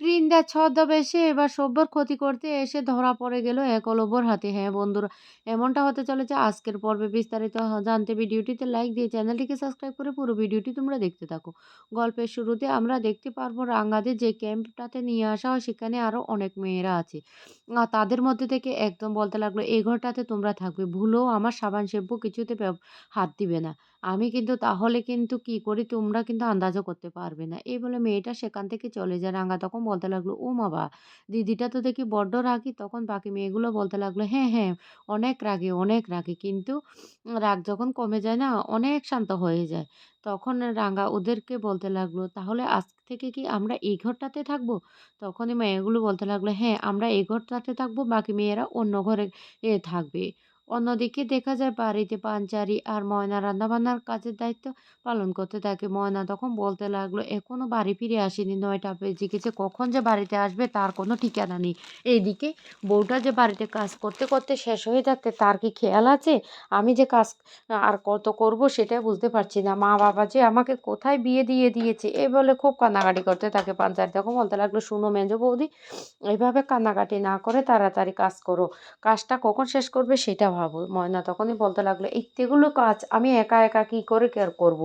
বৃন্দা ছদ্মবেশে এবার সভ্যর ক্ষতি করতে এসে ধরা পড়ে গেল একলব্যর হাতে। হ্যাঁ বন্ধুরা, এমনটা হতে চলেছে আজকের পর্বে বিস্তারিত জানতে। ভিডিওটিতে লাইক দিয়ে চ্যানেলটিকে সাবস্ক্রাইব করে পুরো ভিডিওটি তোমরা দেখতে থাকো। গল্পের শুরুতে আমরা দেখতে পারব রাঙ্গাদের যে ক্যাম্পটাতে নিয়ে আসা হয়, সেখানে আরও অনেক মেয়েরা আছে। তাদের মধ্যে থেকে একদম বলতে লাগল, এই ঘরটাতে তোমরা থাকবে ভুলেও আমার সাবান, শ্যাম্পু কিছুতে হাত দিবে না। আমি কিন্তু তাহলে কিন্তু কি করি? তোমরা কিন্তু আন্দাজও করতে পারবে না। এই বলে মেয়েটা সেখান থেকে চলে যায় রাঙা। তখন বলতে লাগল, ও বাবা দিদিটা তো দেখি বড্ড রাগী। তখন বাকি মেয়েগুলো বলতে লাগল হ্যাঁ হ্যাঁ অনেক রাগী অনেক রাগী। কিন্তু রাগ যখন কমে যায় না, অনেক শান্ত হয়ে যায়। তখন রাঙা ওদেরকে বলতে লাগল, তাহলে আজ থেকে কি আমরা এই ঘরটাতে থাকব? তখনই মেয়েগুলো বলতে লাগল হ্যাঁ আমরা এই ঘরটাতে থাকব, বাকি মেয়েরা অন্য ঘরে এ থাকবে। অন্যদিকে দেখা যায় বাড়িতে পাঞ্চারি আর ময়না রান্নাবান্নার কাজের দায়িত্ব পালন করতে থাকে। ময়না তখন বলতে লাগল, এখনও বাড়ি ফিরে আসেনি নয়টা বেজে গেছে, কখন যে বাড়িতে আসবে তার কোনো ঠিকানা নেই। এইদিকে বউটা যে বাড়িতে কাজ করতে করতে শেষ হয়ে যাচ্ছে, তার কি খেয়াল আছে? আমি যে কাজ আর কত করব সেটাই বুঝতে পারছি না। মা বাবা যে আমাকে কোথায় বিয়ে দিয়ে দিয়েছে, এ বলে খুব কান্নাকাটি করতে থাকে পাঞ্চারি তখন বলতে লাগল, শুনো মেজ বৌদি এইভাবে কান্নাকাটি না করে তাড়াতাড়ি কাজ করো। কাজটা কখন শেষ করবে সেটা ভাবো। ময়না তখনই বলতে লাগল এইতেগুলো কাজ, আমি একা একা কি করে কেয়ার করব।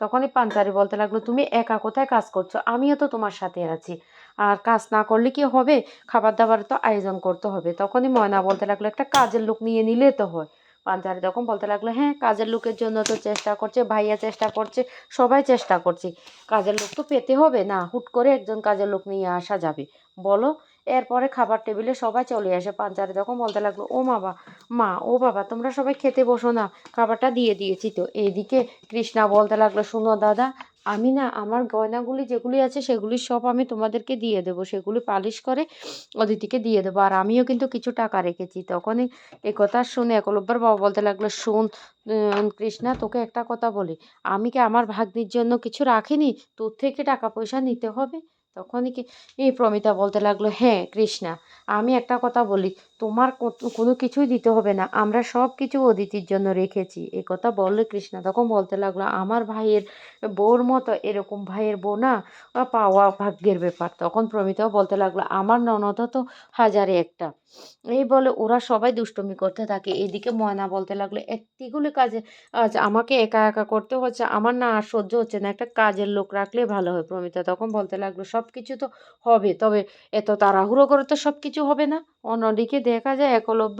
তখনই পাঞ্চারি বলতে লাগল, তুমি একা কোথায় কাজ করছ? আমিও তো তোমার সাথে আছি। আর কাজ না করলে কি হবে? খাবার দাবার তো আয়োজন করতে হবে। তখনই ময়না বলতে লাগল, একটা কাজের লোক নিয়ে নিলে তো হয়। পাঞ্চারি তখন বলতে লাগল হ্যাঁ কাজের লোকের জন্য তো চেষ্টা করছে, ভাইয়া চেষ্টা করছে, সবাই চেষ্টা করছে। কাজের লোক তো পেতে হবে না, হুট করে একজন কাজের লোক নিয়ে আসা যাবে। বলো এরপরে খাবার টেবিলে সবাই চলে আসে। পাঞ্চারি তখন বলতে লাগল, ও বাবা মা, ও বাবা, তোমরা সবাই খেতে বসো না, খাবারটা দিয়ে দিয়েছি তো। এইদিকে কৃষ্ণা বলতে লাগল, শুনো দাদা, আমি না, আমার গয়নাগুলি যেগুলি আছে, সেগুলি সব আমি তোমাদেরকে দিয়ে দেবো। সেগুলি পালিশ করে অদিতিকে দিয়ে দেবো। আর আমিও কিন্তু কিছু টাকা রেখেছি। তখনই এ কথা শুনে একলব্যর বাবা বলতে লাগল, শোন কৃষ্ণা, তোকে একটা কথা বলি। আমি কি আমার ভাগ্নির জন্য কিছু রাখিনি? তোর থেকে টাকা পয়সা নিতে হবে? তখনই কি, এই প্রমিতা বলতে লাগল হ্যাঁ কৃষ্ণা, আমি একটা কথা বলি, তোমার কোনো কিছুই দিতে হবে না, আমরা সব কিছু অদিতির জন্য রেখেছি। এ কথা বললে কৃষ্ণা তখন বলতে লাগল, আমার ভাইয়ের বউর মতো এরকম ভাইয়ের বউ না পাওয়া ভাগ্যের ব্যাপার। তখন প্রমিতাও বলতে লাগল, আমার ননদ তো হাজারে একটা। এই বলে ওরা সবাই দুষ্টুমি করতে থাকে। এদিকে ময়না বলতে লাগল এতগুলো কাজে, আজ আমাকে একা একা করতে হচ্ছে, আমার না আর সহ্য হচ্ছে না, একটা কাজের লোক রাখলে ভালো হয়। প্রমিতা তখন বলতে লাগল, সব কিছু তো হবে। তবে এত তাড়াহুড়ো করে তো সব কিছু হবে না। অন্যদিকে দেখা যায়, একলব্য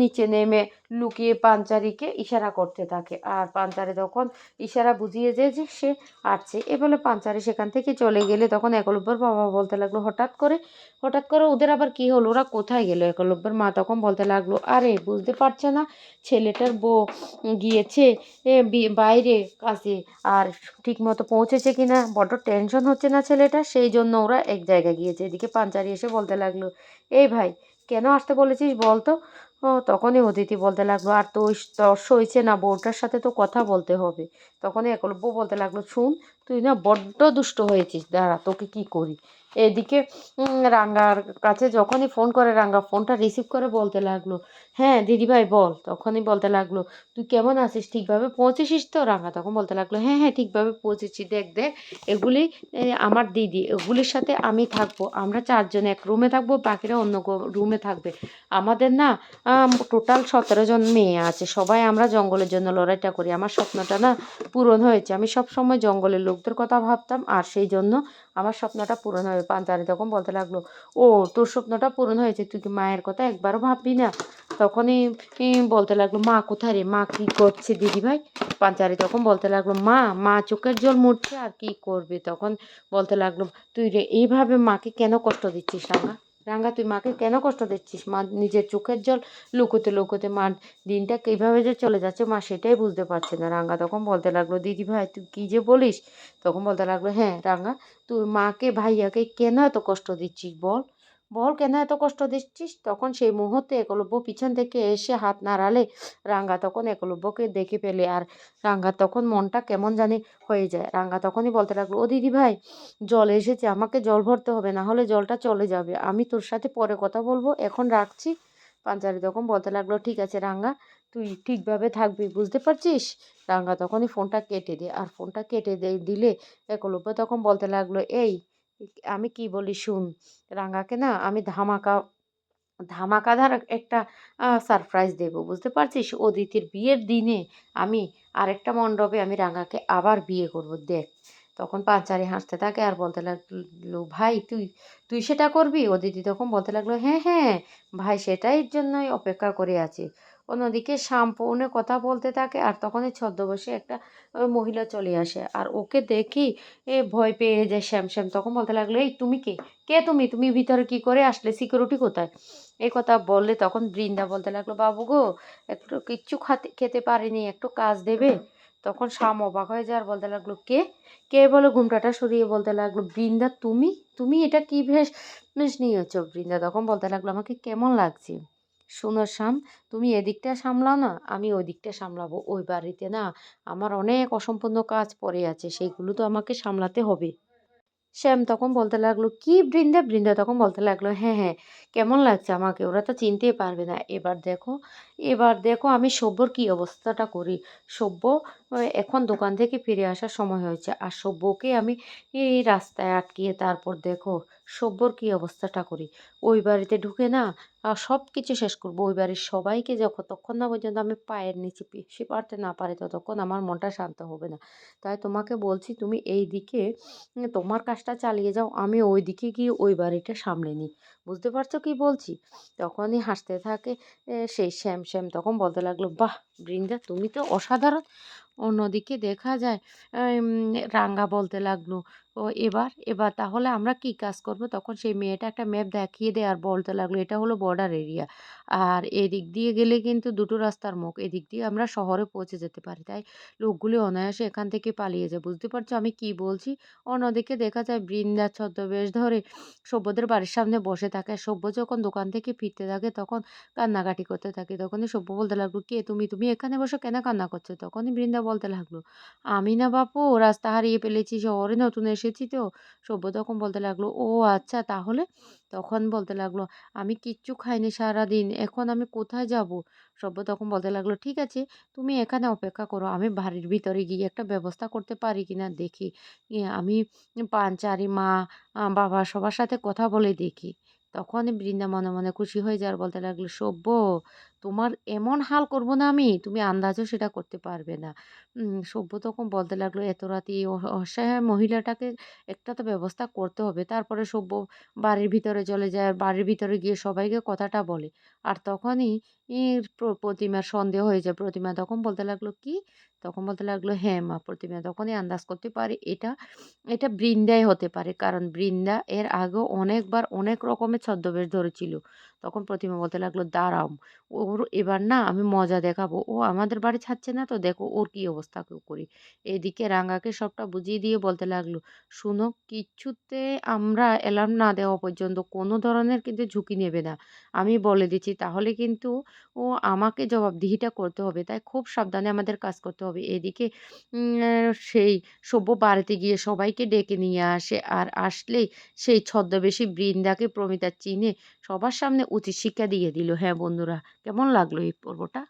নিচে নেমে লুকিয়ে পাঞ্চারিকে ইশারা করতে থাকে। আর পাঞ্চারি তখন ইশারা বুঝিয়ে যায় যে সে আসছে। এ বলে পাঞ্চারি সেখান থেকে চলে গেলে তখন একলব্যর বাবা বলতে লাগল, হঠাৎ করে হঠাৎ করে ওদের আবার কি হলো? ওরা কোথায় গেলো? একলব্যের মা তখন বলতে লাগল, আরে, বুঝতে পারছে না, ছেলেটার বউ গিয়েছে বাইরে কাছে আর ঠিক মতো পৌঁছেছে কিনা? বড্ড টেনশন হচ্ছে না ছেলেটা? সেই জন্য ওরা এক জায়গায় গিয়েছে। এদিকে পাঞ্চারি এসে বলতে লাগল, এই ভাই, কেন আসতে বলেছিস বল তো ও, তখনই অদিতি বলতে লাগল, আর তো তোর সইছে না, বউটার সাথে তো কথা বলতে হবে। তখনই একলব্য বলতে লাগল, শুন, তুই না বড্ড দুষ্ট হয়েছিস, দাঁড়া, তোকে কি করি? এদিকে রাঙ্গার কাছে যখনই ফোন করে, রাঙ্গা ফোনটা রিসিভ করে বলতে লাগল হ্যাঁ দিদিভাই বল। তখনই বলতে লাগল, তুই কেমন আছিস? ঠিকভাবে পৌঁছেছিস তো? রাঙা তখন বলতে লাগল হ্যাঁ হ্যাঁ ঠিকভাবে পৌঁছেছি, দেখ দেখ, এগুলি আমার দিদি, এগুলির সাথে আমি থাকব, আমরা চারজন এক রুমে থাকব, বাকিরা অন্য রুমে থাকবে। আমাদের না টোটাল সতেরো জন মেয়ে আছে, সবাই আমরা জঙ্গলের জন্য লড়াইটা করি। আমার স্বপ্নটা না পূরণ হয়েছে। আমি সব সময় জঙ্গলের লোকদের কথা ভাবতাম, আর সেই জন্য আমার স্বপ্নটা পূরণ হবে পাঞ্চারি তখন বলতে লাগল, ও, তোর স্বপ্নটা পূরণ হয়েছে, তুই কি মায়ের কথা একবারও ভাববি না? তখনই বলতে লাগল, মা কোথায় রে? মা কি করছে দিদি ভাই? পাঞ্চারি তখন বলতে লাগল, মা মা চোখের জল মুড়ছে, আর কি করবে? তখন বলতে লাগল, তুই রে, এইভাবে মাকে কেন কষ্ট দিচ্ছিস রাঙ্গা রাঙ্গা, তুই মাকে কেন কষ্ট দিচ্ছিস? মা নিজের চোখের জল লুকোতে লুকোতে, মা দিনটা কীভাবে যে চলে যাচ্ছে, মা সেটাই বুঝতে পারছে না। রাঙ্গা তখন বলতে লাগল, দিদি ভাই, তুই কী যে বলিস? তখন বলতে লাগল হ্যাঁ রাঙ্গা, তুই মাকে, ভাইয়াকে কেন এত কষ্ট দিচ্ছিস বল? বল, কেন এত কষ্ট দিচ্ছিস? তখন সেই মুহূর্তে একলব্য পিছন থেকে এসে হাত নাড়ালে রাঙ্গা তখন একলব্যকে দেখে পেলে আর রাঙ্গা তখন মনটা কেমন জানি হয়ে যায়। রাঙ্গা তখনই বলতে লাগল, ও দিদি ভাই, জল এসেছে, আমাকে জল ভরতে হবে, না হলে জলটা চলে যাবে। আমি তোর সাথে পরে কথা বলব, এখন রাখছি। পাঞ্জারি তখন বলতে লাগল, ঠিক আছে রাঙ্গা, তুই ঠিকভাবে থাকবি, বুঝতে পারছিস? রাঙ্গা তখনই ফোনটা কেটে দে আর ফোনটা কেটে দিলে একলব্য তখন বলতে লাগল, এই আমি কি বলি শুন রাঙাকে না আমি ধামাকা ধামাকাদার একটা সারপ্রাইজ দেব। বুঝতে পারছিস? অদিতির বিয়ের দিনে আমি আরেকটা মণ্ডপে আমি রাঙাকে আবার বিয়ে করব দেখ। তখন পাঁচালী হাসতে থাকে আর বলতে লাগল, "ভাই তুই তুই সেটা করবি?" অদিতি তখন বলতে লাগল, "হ্যাঁ, হ্যাঁ ভাই সেটাই জন্যই অপেক্ষা করে আছি।" অন্যদিকে ফোনে কথা বলতে থাকে আর তখনই ছদ্মবেশে একটা মহিলা চলে আসে। আর ওকে দেখি এ ভয় পেয়ে যায় শ্যাম। শ্যাম তখন বলতে লাগল, "এই তুমি কে? কে তুমি? তুমি ভিতরে কি করে আসলে? সিকিউরিটি কোথায়?" এই কথা বললে তখন বৃন্দা বলতে লাগল, "বাবু গো একটু কিচ্ছু খাতে খেতে পারিনি, একটু কাজ দেবে?" তখন শ্যাম অবাক হয়ে যায় আর বলতে লাগল, "কে? কে?" বলে ঘুমটাটা সরিয়ে বলতে লাগল, "বৃন্দা তুমি? তুমি এটা কি বেশ নিয়েছো?" বৃন্দা তখন বলতে লাগল, "আমাকে কেমন লাগছে?" "শোনো শ্যাম, তুমি এদিকটা সামলাও না, আমি ওদিকটা দিকটা সামলাবো। ওই বাড়িতে না আমার অনেক অসম্পূর্ণ কাজ পড়ে আছে, সেইগুলো তো আমাকে সামলাতে হবে।" শ্যাম তখন বলতে লাগল, "কি বৃন্দা?" বৃন্দা তখন বলতে লাগল, "হ্যাঁ, হ্যাঁ, কেমন লাগছে আমাকে? ওরা তো চিনতেই পারবে না। এবার দেখো এবার দেখো আমি সভ্যর কি অবস্থাটা করি। সব্য অ এখন দোকান থেকে ফিরে আসার সময় হয়েছে। আর সব্যকে আমি এই রাস্তায় আটকিয়ে তারপর দেখো সব্যর কী অবস্থাটা করি। ওই বাড়িতে ঢুকে না সব কিছু শেষ করব। ওই বাড়ির সবাইকে যখন যতক্ষণ না পর্যন্ত আমি পায়ের নিচে পিষে পারতে না পারি ততক্ষণ আমার মনটা শান্ত হবে না। তাই তোমাকে বলছি তুমি এই দিকে তোমার কাজটা চালিয়ে যাও। আমি ওই দিকে গিয়ে ওই বাড়িটা সামলে নিই। বুঝতে পারছ কি বলছি?" তখনই হাসতে থাকে সেই শ্যাম। শ্যাম তখন বলতে লাগল, "বাহ! বৃন্দা তুমি তো অসাধারণ!" অন্যদিকে দেখা যায় রাঙা রাঙ্গা বলতে লাগল, "ও এবার? এবার তাহলে আমরা কী কাজ করব?" তখন সেই মেয়েটা একটা ম্যাপ দেখিয়ে দেয় আর বলতে লাগল, "এটা হলো বর্ডার এরিয়া। আর এদিক দিয়ে গেলে কিন্তু দুটো রাস্তার মুখ। এদিক দিয়ে আমরা শহরে পৌঁছে যেতে পারি। তাই লোকগুলি অনায়াসে এখান থেকে পালিয়ে যায়। বুঝতে পারছ আমি কী বলছি?" অন্যদিকে দেখা যায় বৃন্দা ছদ্মবেশ ধরে সভ্যদের বাড়ির সামনে বসে থাকে। সভ্য যখন দোকান থেকে ফিরতে থাকে তখন কান্নাকাটি করতে থাকে। তখনই সভ্য বলতে লাগল, "কে তুমি? তুমি এখানে বসে কেন কান্না করছ?" তখনই বৃন্দা বলতে লাগল, "আমি না বাপু রাস্তা হারিয়ে ফেলেছি। শহরে নতুন এসেছি তো।" সভ্য তখন বলতে লাগল, "ও আচ্ছা তাহলে?" তখন বলতে লাগল, "আমি কিচ্ছু খাইনি সারাদিন। এখন আমি কোথায় যাব?" সভ্য তখন বলতে লাগল, "ঠিক আছে তুমি এখানে অপেক্ষা করো। আমি বাড়ির ভিতরে গিয়ে একটা ব্যবস্থা করতে পারি কি না দেখি। আমি পাঞ্চারি মা, বাবা সবার সাথে কথা বলে দেখি।" তখনই বৃন্দা মনে, মনে খুশি হয়ে যায় আর বলতে লাগল, সভ্য তোমার এমন হাল করব না আমি, তুমি আন্দাজও সেটা করতে পারবে না।" সভ্য তখন বলতে লাগল, "এত রাতে অসহায় মহিলাটাকে একটা তো ব্যবস্থা করতে হবে।" তারপরে সভ্য বাড়ির ভিতরে চলে যায়। বাড়ির ভিতরে গিয়ে সবাইকে কথাটা বলে। আর তখনই প্রতিমার সন্দেহ হয়ে যায়। প্রতিমা তখন বলতে লাগল, "কি?" তখন বলতে লাগল, "হ্যাঁ মা।" প্রতিমা তখনই আন্দাজ করতে পারে এটা এটা বৃন্দাই হতে পারে। কারণ বৃন্দা এর আগেও অনেকবার অনেক রকমের ছদ্মবেশ ধরেছিল। তখন প্রতিমা বলতে লাগল, "দাঁড়াও, ওর এবার না আমি মজা দেখাবো। ও আমাদের বাড়ি ছাড়ছে না তো দেখো ওর কী অবস্থা করি।" এদিকে রাঙ্গাকে সবটা বুঝিয়ে দিয়ে বলতে লাগল, "শোনো কিচ্ছুতে আমরা অ্যালার্ম না দেওয়া পর্যন্ত কোনো ধরনের কিন্তু ঝুঁকি নেবে না। আমি বলে দিচ্ছি তাহলে কিন্তু ও আমাকে জবাবদিহিটা করতে হবে। তাই খুব সাবধানে আমাদের কাজ করতে হবে।" এদিকে সেই সভ্য বাড়িতে গিয়ে সবাইকে ডেকে নিয়ে আসে। আর আসলেই সেই ছদ্মবেশী বৃন্দাকে প্রমিতা চিনে সবার সামনে উচিত শিক্ষা দিয়ে দিল। হ্যাঁ বন্ধুরা, কেমন লাগল এই পর্বটা?